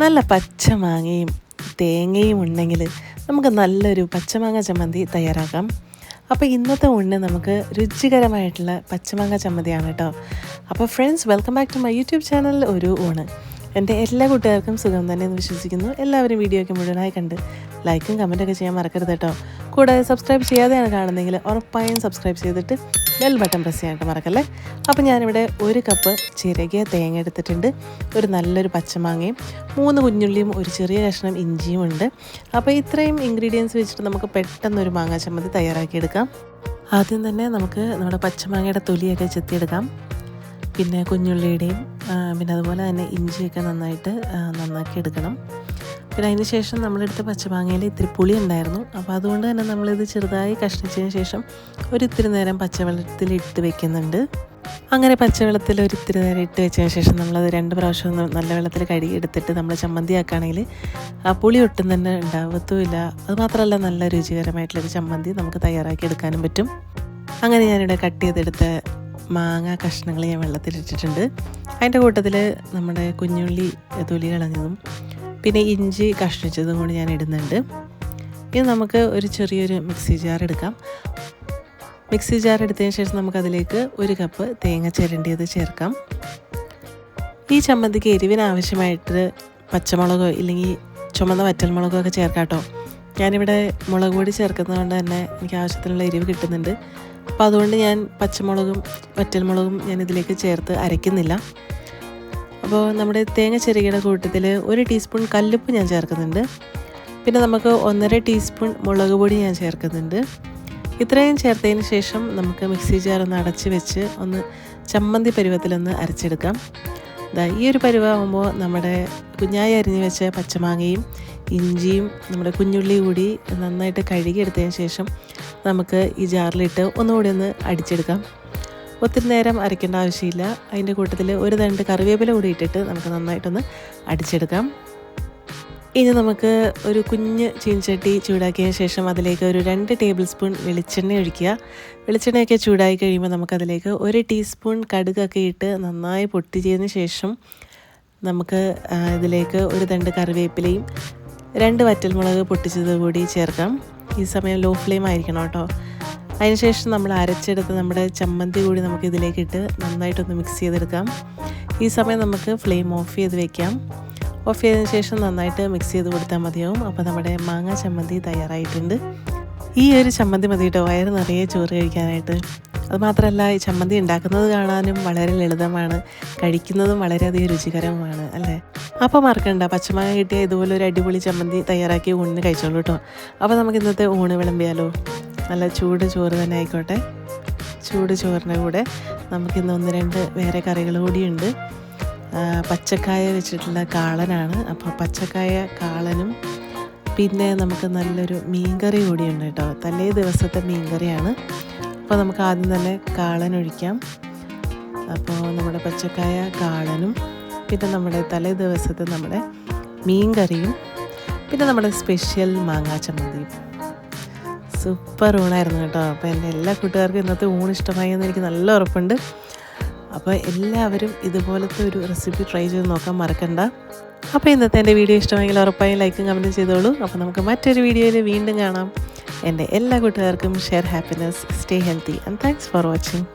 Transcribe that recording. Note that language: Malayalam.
നല്ല പച്ച മാങ്ങയും തേങ്ങയും ഉണ്ടെങ്കിൽ നമുക്ക് നല്ലൊരു പച്ചമാങ്ങ ചമ്മന്തി തയ്യാറാക്കാം. അപ്പോൾ ഇന്നത്തെ ഊണിന് നമുക്ക് രുചികരമായിട്ടുള്ള പച്ചമാങ്ങ ചമ്മന്തിയാണ് കേട്ടോ. അപ്പോൾ friends welcome back to my YouTube channel ഒരു ഊണ്. എന്റെ എല്ലാ കൂട്ടുകാർക്കും സുഖം തന്നെ എന്ന് വിശ്വസിക്കുന്നു. എല്ലാവരും വീഡിയോ ഒക്കെ മുഴുവനായി കണ്ട് ലൈക്കും കമന്റൊക്കെ ചെയ്യാൻ മറക്കരുത് കേട്ടോ. കൂടാതെ സബ്സ്ക്രൈബ് ചെയ്യാതെയാണ് കാണുന്നതെങ്കിൽ ഉറപ്പായും സബ്സ്ക്രൈബ് ചെയ്തിട്ട് ബെൽ ബട്ടൺ പ്രസ് ചെയ്യാനായിട്ട് മറക്കല്ലേ? അപ്പോൾ ഞാനിവിടെ ഒരു കപ്പ് ചിരകിയ തേങ്ങ എടുത്തിട്ടുണ്ട്. ഒരു നല്ലൊരു പച്ചമാങ്ങയും മൂന്ന് കുഞ്ഞുള്ളിയും ഒരു ചെറിയ കഷ്ണം ഇഞ്ചിയും ഉണ്ട്. അപ്പോൾ ഇത്രയും ഇൻഗ്രീഡിയൻസ് വെച്ചിട്ട് നമുക്ക് പെട്ടെന്ന് ഒരു മാങ്ങാ ചമ്മന്തി തയ്യാറാക്കിയെടുക്കാം. ആദ്യം തന്നെ നമുക്ക് നമ്മുടെ പച്ചമാങ്ങയുടെ തൊലിയൊക്കെ ചെത്തിയെടുക്കാം. പിന്നെ കുഞ്ഞുള്ളിയുടെയും പിന്നെ അതുപോലെ തന്നെ ഇഞ്ചിയൊക്കെ നന്നായിട്ട് നന്നാക്കി എടുക്കണം പിന്നെ അതിന് ശേഷം നമ്മളെടുത്ത പച്ചമാങ്ങയിൽ ഇത്തിരി പുളി ഉണ്ടായിരുന്നു. അപ്പോൾ അതുകൊണ്ട് തന്നെ നമ്മളിത് ചെറുതായി കഷ്ണിച്ചതിന് ശേഷം ഒരിത്തിരി നേരം പച്ചവെള്ളത്തിൽ ഇട്ട് വെക്കുന്നുണ്ട്. അങ്ങനെ പച്ചവെള്ളത്തിൽ ഒരിത്തിരി നേരം ഇട്ട് വെച്ചതിന് ശേഷം നമ്മളത് രണ്ട് പ്രാവശ്യം ഒന്ന് നല്ല വെള്ളത്തിൽ കഴുകി എടുത്തിട്ട് നമ്മൾ ചമ്മന്തി ആക്കുകയാണെങ്കിൽ ആ പുളി ഒട്ടും തന്നെ ഉണ്ടാവത്തുമില്ല. അതുമാത്രമല്ല നല്ല രുചികരമായിട്ടുള്ളൊരു ചമ്മന്തി നമുക്ക് തയ്യാറാക്കി എടുക്കാനും പറ്റും. അങ്ങനെ ഞാനിവിടെ കട്ട് ചെയ്തെടുത്ത മാങ്ങ കഷ്ണങ്ങൾ ഞാൻ വെള്ളത്തിലിട്ടിട്ടുണ്ട്. അതിന്റെ കൂട്ടത്തിൽ നമ്മുടെ കുഞ്ഞുള്ളി തൊലി കളഞ്ഞതും പിന്നെ ഇഞ്ചി കഷ്ണിച്ചതും കൂടി ഞാൻ ഇടുന്നുണ്ട്. ഇനി നമുക്ക് ഒരു ചെറിയൊരു മിക്സി ജാർ എടുക്കാം. മിക്സി ജാർ എടുത്തതിന് ശേഷം നമുക്കതിലേക്ക് ഒരു കപ്പ് തേങ്ങ ചിരണ്ടിയത് ചേർക്കാം. ഈ ചമ്മന്തിക്ക് എരിവിന് ആവശ്യമായിട്ട് പച്ചമുളകോ ഇല്ലെങ്കിൽ ചുമന്ന വറ്റൽമുളകോ ഒക്കെ ചേർക്കാം കേട്ടോ. ഞാനിവിടെ മുളക് പൊടി ചേർക്കുന്നതുകൊണ്ട് തന്നെ എനിക്ക് ആവശ്യത്തിനുള്ള എരിവ് കിട്ടുന്നുണ്ട്. അപ്പോൾ അതുകൊണ്ട് ഞാൻ പച്ചമുളകും വറ്റൽമുളകും ഞാൻ ഇതിലേക്ക് ചേർത്ത് അരയ്ക്കുന്നില്ല. അപ്പോൾ നമ്മുടെ തേങ്ങ ചെറുകിയുടെ കൂട്ടത്തിൽ ഒരു ടീസ്പൂൺ കല്ലുപ്പ് ഞാൻ ചേർക്കുന്നുണ്ട്. പിന്നെ നമുക്ക് ഒന്നര ടീസ്പൂൺ മുളക് പൊടി ഞാൻ ചേർക്കുന്നുണ്ട്. ഇത്രയും ചേർത്തതിന് ശേഷം നമുക്ക് മിക്സി ജാർ ഒന്ന് അടച്ച് വെച്ച് ഒന്ന് ചമ്മന്തി പരുവത്തിലൊന്ന് അരച്ചെടുക്കാം. ദാ ഈ ഒരു പരുവാകുമ്പോൾ നമ്മുടെ കുഞ്ഞായി അരിഞ്ഞ് വെച്ച പച്ചമാങ്ങയും ഇഞ്ചിയും നമ്മുടെ കുഞ്ഞുള്ളി കൂടി നന്നായിട്ട് കഴുകിയെടുത്തതിന് ശേഷം നമുക്ക് ഈ ജാറിലിട്ട് ഒന്നുകൂടി ഒന്ന് അടിച്ചെടുക്കാം. ഒത്തിരി നേരം അരയ്ക്കേണ്ട ആവശ്യമില്ല. അതിന്റെ കൂട്ടത്തിൽ ഒരു തണ്ട് കറിവേപ്പില കൂടി ഇട്ടിട്ട് നമുക്ക് നന്നായിട്ടൊന്ന് അടിച്ചെടുക്കാം. ഇനി നമുക്ക് ഒരു കുഞ്ഞ് ചീൻചട്ടി ചൂടാക്കിയ ശേഷം അതിലേക്ക് ഒരു രണ്ട് ടേബിൾ സ്പൂൺ വെളിച്ചെണ്ണ ഒഴിക്കുക. വെളിച്ചെണ്ണയൊക്കെ ചൂടായി കഴിയുമ്പോൾ നമുക്കതിലേക്ക് ഒരു ടീസ്പൂൺ കടുകൊക്കെ ഇട്ട് നന്നായി പൊട്ടി പൊട്ടിച്ചതിന് ശേഷം നമുക്ക് ഇതിലേക്ക് ഒരു തണ്ട് കറിവേപ്പിലയും രണ്ട് വറ്റൽമുളക് പൊട്ടിച്ചത് കൂടി ചേർക്കാം. ഈ സമയം ലോ ഫ്ലെയിം ആയിരിക്കണം കേട്ടോ. അതിനുശേഷം നമ്മൾ അരച്ചെടുത്ത് നമ്മുടെ ചമ്മന്തി കൂടി നമുക്ക് ഇതിലേക്കിട്ട് നന്നായിട്ടൊന്ന് മിക്സ് ചെയ്തെടുക്കാം. ഈ സമയം നമുക്ക് ഫ്ലെയിം ഓഫ് ചെയ്ത് വെക്കാം. ഓഫ് ചെയ്തതിന് ശേഷം നന്നായിട്ട് മിക്സ് ചെയ്ത് കൊടുത്താൽ മതിയാവും. അപ്പോൾ നമ്മുടെ മാങ്ങ ചമ്മന്തി തയ്യാറായിട്ടുണ്ട്. ഈ ഒരു ചമ്മന്തി മതി കേട്ടോ വയറ് നിറയെ ചോറ് കഴിക്കാനായിട്ട്. അതുമാത്രമല്ല ഈ ചമ്മന്തി ഉണ്ടാക്കുന്നത് കാണാനും വളരെ ലളിതമാണ്. കഴിക്കുന്നതും വളരെയധികം രുചികരവുമാണ് അല്ലേ? അപ്പോൾ മറക്കണ്ട. പച്ചമാങ്ങ കിട്ടിയ ഇതുപോലെ ഒരു അടിപൊളി ചമ്മന്തി തയ്യാറാക്കി ഊണിന് കഴിച്ചോളൂ കേട്ടോ അപ്പോൾ നമുക്ക് ഇന്നത്തെ ഊണ് വിളമ്പിയാലോ. നല്ല ചൂട് ചോറ് തന്നെ ആയിക്കോട്ടെ. ചൂട് ചോറിന്റെ കൂടെ നമുക്കിന്ന് ഒന്ന് രണ്ട് വേറെ കറികൾ കൂടിയുണ്ട്. പച്ചക്കായ വെച്ചിട്ടുള്ള കാളനാണ്. അപ്പോൾ പച്ചക്കായ കാളനും പിന്നെ നമുക്ക് നല്ലൊരു മീൻകറി കൂടിയുണ്ട് കേട്ടോ. തലേ ദിവസത്തെ മീൻകറിയാണ്. അപ്പോൾ നമുക്ക് ആദ്യം തന്നെ കാളൻ ഒഴിക്കാം. അപ്പോൾ നമ്മുടെ പച്ചക്കായ കാളനും പിന്നെ നമ്മുടെ തലേ ദിവസത്തെ നമ്മുടെ മീൻകറിയും പിന്നെ നമ്മുടെ സ്പെഷ്യൽ മാങ്ങാ ചമ്മന്തിയും. സൂപ്പർ ഊണായിരുന്നു കേട്ടോ. അപ്പോൾ എന്റെ എല്ലാ കൂട്ടുകാർക്കും ഇന്നത്തെ ഊണ് ഇഷ്ടമായി എന്ന് എനിക്ക് നല്ല ഉറപ്പുണ്ട്. അപ്പോൾ എല്ലാവരും ഇതുപോലത്തെ ഒരു റെസിപ്പി ട്രൈ ചെയ്ത് നോക്കാൻ മറക്കണ്ട. അപ്പോൾ ഇന്നത്തെ എന്റെ വീഡിയോ ഇഷ്ടമെങ്കിൽ ഉറപ്പായും ലൈക്കും കമന്റും ചെയ്തോളൂ. അപ്പോൾ നമുക്ക് മറ്റൊരു വീഡിയോയിൽ വീണ്ടും കാണാം. എന്റെ എല്ലാ കൂട്ടുകാർക്കും share happiness stay healthy and thanks for watching